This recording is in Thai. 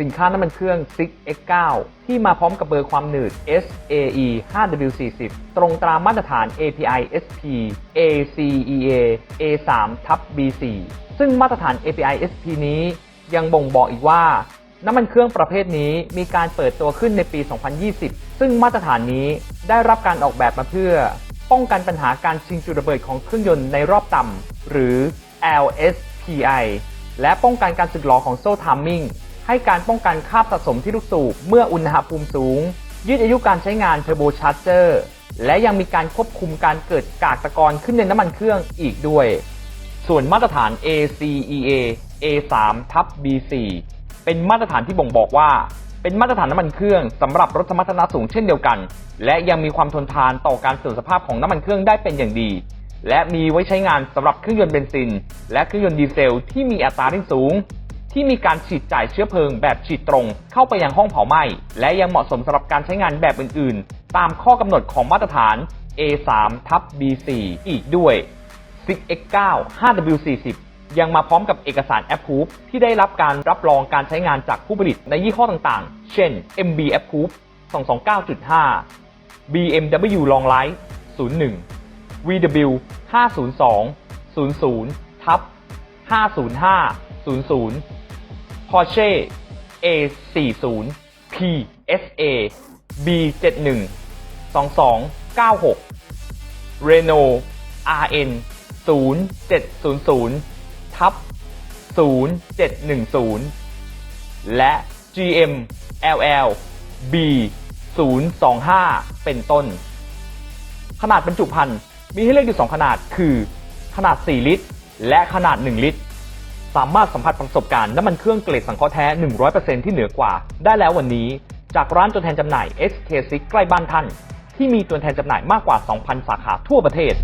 สินค่าน้ำมันเครื่อง 6X9 ที่มาพร้อมกับเบอร์ความหนืด SAE 5W40 ตรงตามมาตรฐาน API SP ACEA A3 ทับ B4 ซึ่งมาตรฐาน API SP นี้ยังบ่งบอกอีกว่า น้ำมันเครื่องประเภทนี้มีการเปิดตัวขึ้นในปี 2020 ซึ่งมาตรฐานนี้ได้รับการออกแบบมาเพื่อ ป้องกันปัญหาการชิงจุดระเบิดของเครื่องยนต์ในรอบต่ำหรือ LSPI และป้องกันการสึกหรอของโซ่ทามมิ่ง ให้การป้องกันคราบสะสมที่ลูกสูบเมื่ออุณหภูมิสูง ยืดอายุการใช้งานเทอร์โบชาร์เจอร์และยังมีการควบคุมการเกิดกากตะกอนขึ้นในน้ำมันเครื่องอีกด้วย ส่วนมาตรฐาน ACEA A3 ทับ B4 เป็นมาตรฐานที่บ่งบอกว่า เป็นมาตรฐานน้ำมันเครื่องสำหรับรถสมรรถนะสูงเช่นเดียวกัน และยังมีความทนทานต่อการเสื่อมสภาพของน้ำมันเครื่องได้เป็นอย่างดี และมีไว้ใช้งานสำหรับเครื่องยนต์เบนซิน และเครื่องยนต์ดีเซลที่มีอัตราเร่งสูง ที่มีการฉีดจ่ายเชื้อเพลิงแบบฉีดตรง เข้าไปยังห้องเผาไหม้และยังเหมาะสมสำหรับการใช้งานแบบอื่น ๆ ตามข้อกำหนดของมาตรฐาน A3 ทับ B4 อีกด้วย 6X9 5W40 ยังมาพร้อมกับเอกสาร Approve ที่ได้รับการรับรองการใช้งานจากผู้ผลิตในยี่ห้อต่างๆ เช่น MB Approve 229.5 BMW Long Light 01 VW 502 00ทับ505 00 Porsche A40 PSA B71 2296 Renault RN 0700ทับ0710 และ GM LL B 025 เป็นต้น ขนาดบรรจุภัณฑ์มีให้เลือกอยู่ 2 ขนาดคือ ขนาด 4 ลิตร และขนาด 1 ลิตร สามารถสัมผัสประสบการณ์น้ำมันเครื่องเกรดสังเคราะห์แท้ 100%ที่เหนือกว่า ได้แล้ววันนี้ จากร้านตัวแทนจำหน่าย SK6 ใกล้บ้านท่าน ที่มีตัวแทนจำหน่ายมากกว่า 2,000 สาขาทั่วประเทศ